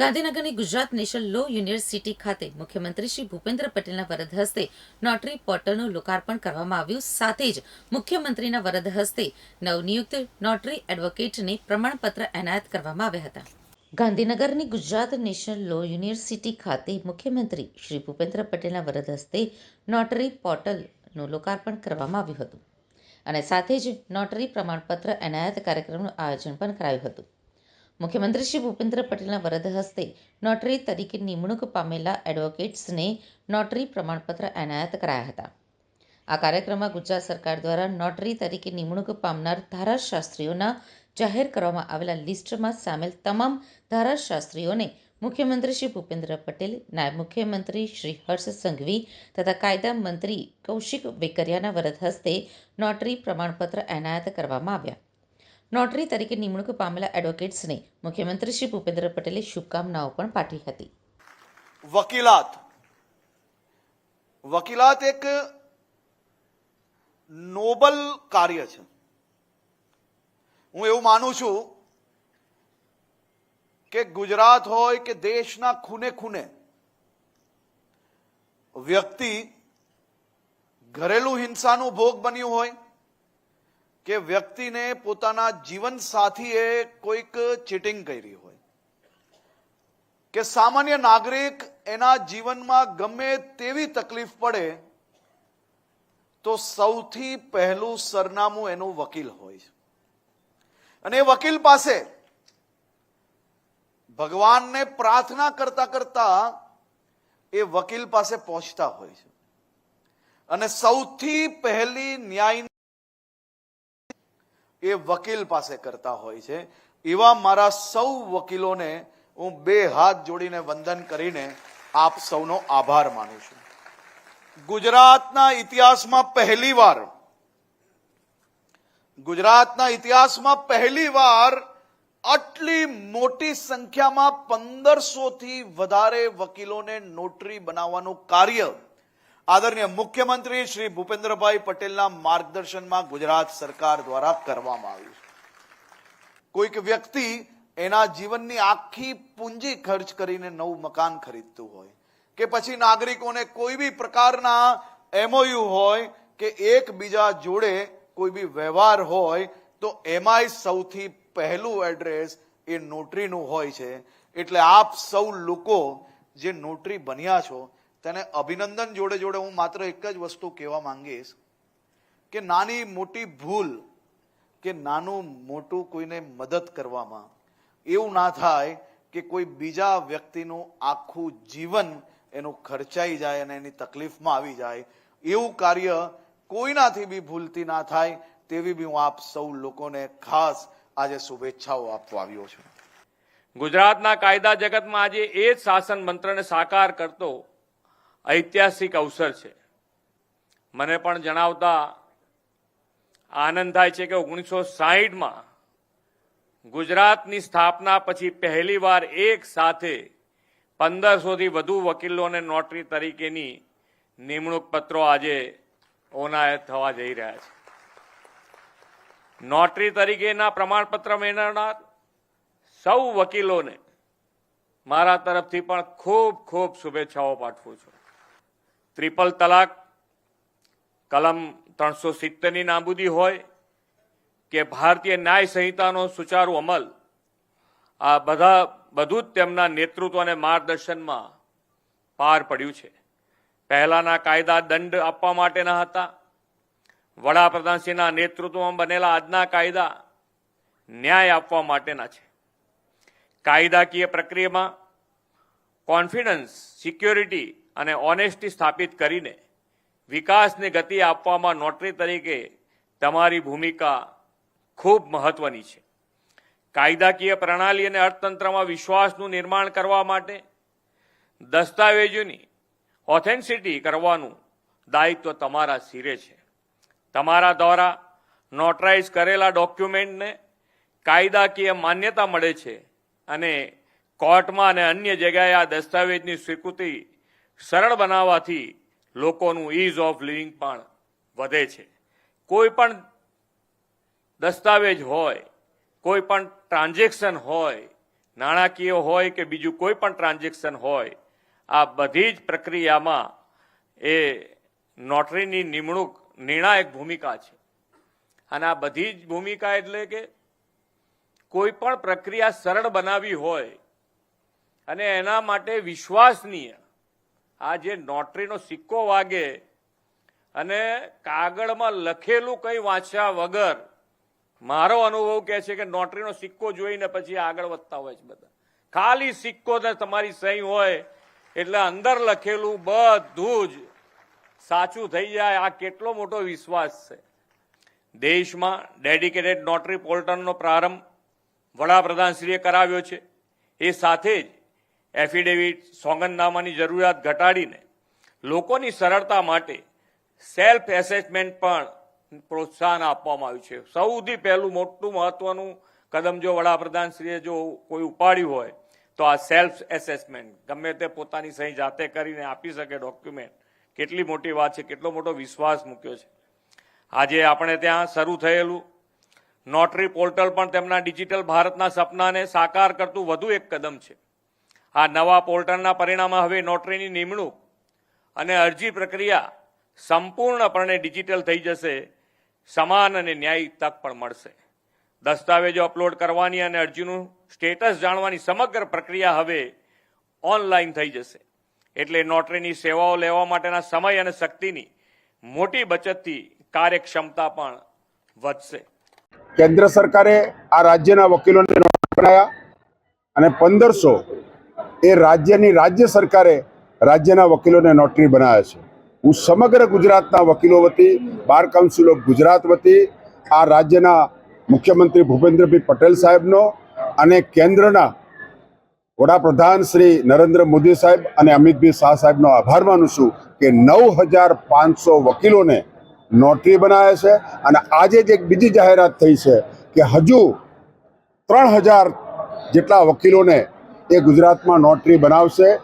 ગાંધીનગરની Gujarat national law university ખાતે મુખ્યમંત્રી શ્રી ભૂપેન્દ્ર પટેલના વરદ હસ્તે નોટરી પોર્ટલનું લોકાર્પણ કરવામાં આવ્યું. સાથે જ મુખ્યમંત્રીના વરદ હસ્તે નવનિયુક્ત નોટરી એડવોકેટને પ્રમાણપત્ર એનાયત કરવામાં આવ્યા હતા. ગાંધીનગરની ગુજરાત નેશનલ લો યુનિવર્સિટી ખાતે મુખ્યમંત્રી શ્રી ભૂપેન્દ્ર પટેલના વરદ હસ્તે નોટરી પોર્ટલનું લોકાર્પણ કરવામાં આવ્યું હતું અને સાથે જ નોટરી પ્રમાણપત્ર એનાયત કાર્યક્રમનું આયોજન પણ કરાયું હતું. મુખ્યમંત્રી શ્રી ભૂપેન્દ્ર પટેલના વરદ હસ્તે નોટરી તરીકે નિમણૂક પામેલા એડવોકેટ્સને નોટરી પ્રમાણપત્ર એનાયત કરાયા હતા. આ કાર્યક્રમમાં ગુજરાત સરકાર દ્વારા નોટરી તરીકે નિમણૂક પામનાર ધારાશાસ્ત્રીઓના જાહેર કરવામાં આવેલા લિસ્ટમાં સામેલ તમામ ધારાશાસ્ત્રીઓને મુખ્યમંત્રી શ્રી ભૂપેન્દ્ર પટેલ, નાયબ મુખ્યમંત્રી શ્રી હર્ષ સંઘવી તથા કાયદા મંત્રી કૌશિક વેકરિયાના વરદ હસ્તે નોટરી પ્રમાણપત્ર એનાયત કરવામાં આવ્યા. નોટરી તરીકે નિમણૂક પામેલા એડવોકેટ્સને મુખ્યમંત્રી શ્રી ભૂપેન્દ્ર પટેલે શુભકામનાઓ પણ પાઠવી હતી. વકીલાત. વકીલાત એક નોબલ કાર્ય છે. હું એવું માનું છું કે ગુજરાત હોય કે દેશના ખૂને ખૂને વ્યક્તિ ઘરેલું હિંસાનું ભોગ બન્યું હોય કે વ્યક્તિને પોતાના જીવન સાથીએ કોઈક ચીટિંગ કરી હોય. કે સામાન્ય નાગરિક એના જીવનમાં ગમે તેવી તકલીફ પડે, તો સૌથી પહેલું સરનામું એનું વકીલ હોય છે. અને એ વકીલ પાસે ભગવાનને પ્રાર્થના કરતા કરતા એ વકીલ પાસે પહોંચતા હોય છે. અને સૌથી પહેલી ન્યાય એ વકીલ પાસે કરતા હોય છે. એવા મારા સૌ વકીલોને હું બે હાથ જોડીને વંદન કરીને આપ સૌનો આભાર માનું છું. ગુજરાતના ઇતિહાસમાં પહેલીવાર ગુજરાતના ઇતિહાસમાં પહેલીવાર આટલી મોટી સંખ્યામાં પંદરસો થી વધારે વકીલોને નોટરી બનાવવાનું કાર્ય આદરણીય મુખ્યમંત્રી શ્રી ભૂપેન્દ્રભાઈ પટેલના માર્ગદર્શનમાં ગુજરાત સરકાર દ્વારા કરવામાં આવ્યું છે. કોઈક વ્યક્તિ એના જીવનની આખી પૂંજી ખર્ચ કરીને નવું મકાન ખરીદતું હોય, કે પછી નાગરિકોને કોઈ બી પ્રકારના એમઓયુ હોય, કે એકબીજા જોડે કોઈ બી વ્યવહાર હોય, તો એમાંય સૌથી પહેલું એડ્રેસ એ નોટરીનું હોય છે. એટલે આપ સૌ લોકો જે નોટરી બન્યા છો તેને અભિનંદન જોડે જોડે હું માત્ર એક જ વસ્તુ કહેવા માંગીશ કે નાની મોટી ભૂલ કે નાનું મોટું કોઈને મદદ કરવામાં એવું ના થાય કે કોઈ બીજા વ્યક્તિનું આખું જીવન એનું ખર્ચાઈ જાય અને એની તકલીફમાં આવી જાય. એવું કાર્ય કોઈનાથી બી ભૂલતી ના થાય તેવી બી હું આપ સૌ લોકોને ખાસ આજે શુભેચ્છાઓ આપવા આવ્યો છું. ગુજરાતના કાયદા જગતમાં આજે એ જ શાસન મંત્રને સાકાર કરતો ઐતિહાસિક અવસર છે. મને પણ જણાવતા આનંદ થાય છે કે ઓગણીસો સાહીઠમાં ગુજરાતની સ્થાપના પછી પહેલીવાર એક સાથે પંદરસોથી વધુ વકીલોને નોટરી તરીકેની નિમણૂક પત્રો આજે ઓનાયત થવા જઈ રહ્યા છે. નોટરી તરીકેના પ્રમાણપત્ર મેળવનાર સૌ વકીલોને મારા તરફથી પણ ખૂબ ખૂબ શુભેચ્છાઓ પાઠવું છું. ત્રિપલ તલાક, કલમ ત્રણસો સિત્તેરની નાબૂદી હોય કે ભારતીય ન્યાય સંહિતાનો સુચારુ અમલ. આ બધા, બધું જ તેમના નેતૃત્વ અને માર્ગદર્શનમાં પાર પડ્યું છે. પહેલાના કાયદા દંડ આપવા માટેના હતા. વડાપ્રધાનશ્રીના નેતૃત્વમાં બનેલા આજના કાયદા ન્યાય આપવા માટેના છે. કાયદાકીય પ્રક્રિયામાં કોન્ફિડન્સ, સિક્યોરિટી અને ઓનેસ્ટી સ્થાપિત કરીને વિકાસને ગતિ આપવામાં નોટરી તરીકે તમારી ભૂમિકા ખૂબ મહત્વની છે. કાયદાકીય પ્રણાલી અને અર્થતંત્રમાં વિશ્વાસનું નિર્માણ કરવા માટે દસ્તાવેજોની ઓથેન્સિટી કરવાનું દાયિત્વ તમારા શિરે છે. તમારા દ્વારા નોટરાઇઝ કરેલા ડોક્યુમેન્ટને કાયદાકીય માન્યતા મળે છે અને કોર્ટમાં અને અન્ય જગ્યાએ આ દસ્તાવેજની સ્વીકૃતિ સરળ બનાવવાથી લોકોનું ઇઝ ઓફ લિવિંગ પણ વધે છે. કોઈ પણ દસ્તાવેજ હોય, કોઈ પણ ટ્રાન્ઝેક્શન હોય, નાણાકીય હોય કે બીજું કોઈ પણ ટ્રાન્ઝેક્શન હોય, આ બધી જ પ્રક્રિયામાં એ નોટરીની નિમણૂક નિર્ણાયક ભૂમિકા છે. અને આ બધી જ ભૂમિકા એટલે કે કોઈ પણ પ્રક્રિયા સરળ બનાવી હોય અને એના માટે વિશ્વાસનીય આ જે નોટરીનો સિક્કો વાગે અને કાગળમાં લખેલું કંઈ વાંચ્યા વગર મારો અનુભવ કહે છે કે નોટરીનો સિક્કો જોઈને પછી આગળ વધતા હોય છે બધા. ખાલી સિક્કો ને તમારી સહી હોય એટલે અંદર લખેલું બધું જ સાચું થઈ જાય. આ કેટલો મોટો વિશ્વાસ છે. દેશમાં ડેડિકેટેડ નોટરી પોર્ટલનો પ્રારંભ વડાપ્રધાનશ્રીએ કરાવ્યો છે. એ સાથે જ એફિડેવિટ સોગંદનામાની જરૂરિયાત ઘટાડીને લોકોની સરળતા માટે સેલ્ફ એસેસમેન્ટ પણ પ્રોત્સાહન આપવામાં આવ્યું છે. સૌથી પહેલું મોટું મહત્વનું કદમ જો વડાપ્રધાનશ્રીએ જો કોઈ ઉપાડ્યું હોય, તો આ સેલ્ફ એસેસમેન્ટ ગમે તે પોતાની સહી જાતે કરીને આપી શકે ડોક્યુમેન્ટ કેટલી મોટી વાત છે, કેટલો મોટો વિશ્વાસ મૂક્યો છે. આજે આપણે ત્યાં શરૂ થયેલું. નોટરી પોર્ટલ પણ તેમના ડિજિટલ ભારતના સપનાને સાકાર કરતું વધુ એક કદમ છે. આ નવા પોર્ટલના પરિણામે હવે નોટરીની નિમણૂક અને અરજી પ્રક્રિયા સંપૂર્ણપણે ડિજિટલ થઈ જશે. સમાન અને ન્યાયી તક પણ મળશે. દસ્તાવેજો અપલોડ કરવાની અને અરજીનું સ્ટેટસ જાણવાની સમગ્ર પ્રક્રિયા હવે ઓનલાઈન થઈ જશે. એટલે નોટરીની સેવાઓ લેવા માટેના સમય અને શક્તિની મોટી બચતથી કાર્યક્ષમતા પણ વધશે. કેન્દ્ર સરકારે આ રાજ્યના વકીલોને અને પંદરસો એ રાજ્યની રાજ્ય સરકારે રાજ્યના વકીલોને નોટરી બનાવ્યા છે. હું સમગ્ર ગુજરાતના વકીલો વતી, બાર કાઉન્સિલ ઓફ ગુજરાત વતી, આ રાજ્યના મુખ્યમંત્રી ભૂપેન્દ્રભાઈ પટેલ સાહેબનો અને કેન્દ્રના વડાપ્રધાન શ્રી નરેન્દ્ર મોદી સાહેબ અને અમિતભાઈ શાહ સાહેબનો આભાર માનું છું કે નવ હજાર પાંચસો વકીલોને નોટરી બનાવ્યા છે અને આજે જ એક બીજી જાહેરાત થઈ છે કે હજુ ત્રણ હજાર જેટલા વકીલોને એ ગુજરાતમાં નોટરી બનાવશે.